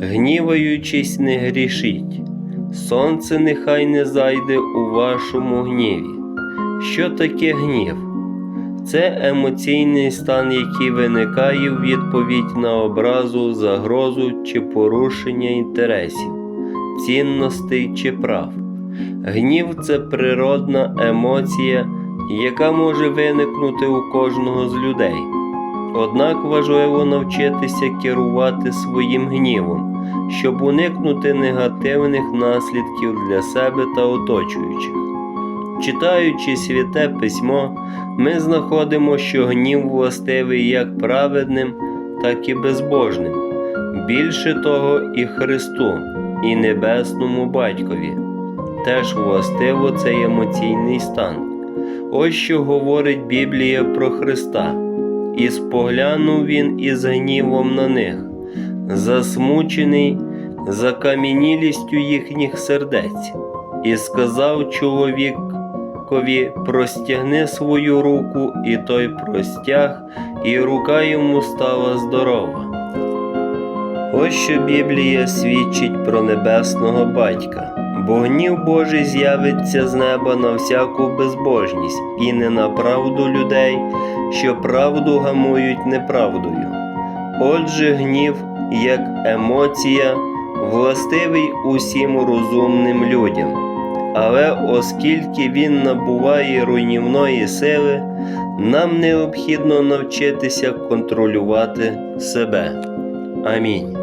гніваючись, не грішіть. Сонце нехай не зайде у вашому гніві. Що таке гнів? Це емоційний стан, який виникає в відповідь на образу, загрозу чи порушення інтересів, цінностей чи прав. Гнів це природна емоція, яка може виникнути у кожного з людей. Однак важливо навчитися керувати своїм гнівом, щоб уникнути негативних наслідків для себе та оточуючих. Читаючи святе письмо, ми знаходимо, що гнів властивий як праведним, так і безбожним. Більше того, і Христу, і Небесному Батькові. Теж властиво цей емоційний стан. Ось що говорить Біблія про Христа. І споглянув він із гнівом на них, засмучений закам'янілістю їхніх сердець, і сказав чоловікові: простягни свою руку, і той простяг, і рука йому стала здорова. Ось що Біблія свідчить про небесного батька. Бо гнів Божий з'явиться з неба на всяку безбожність і не на правду людей, що правду гамують неправдою. Отже, гнів, як емоція, властивий усім розумним людям. Але оскільки він набуває руйнівної сили, нам необхідно навчитися контролювати себе. Амінь.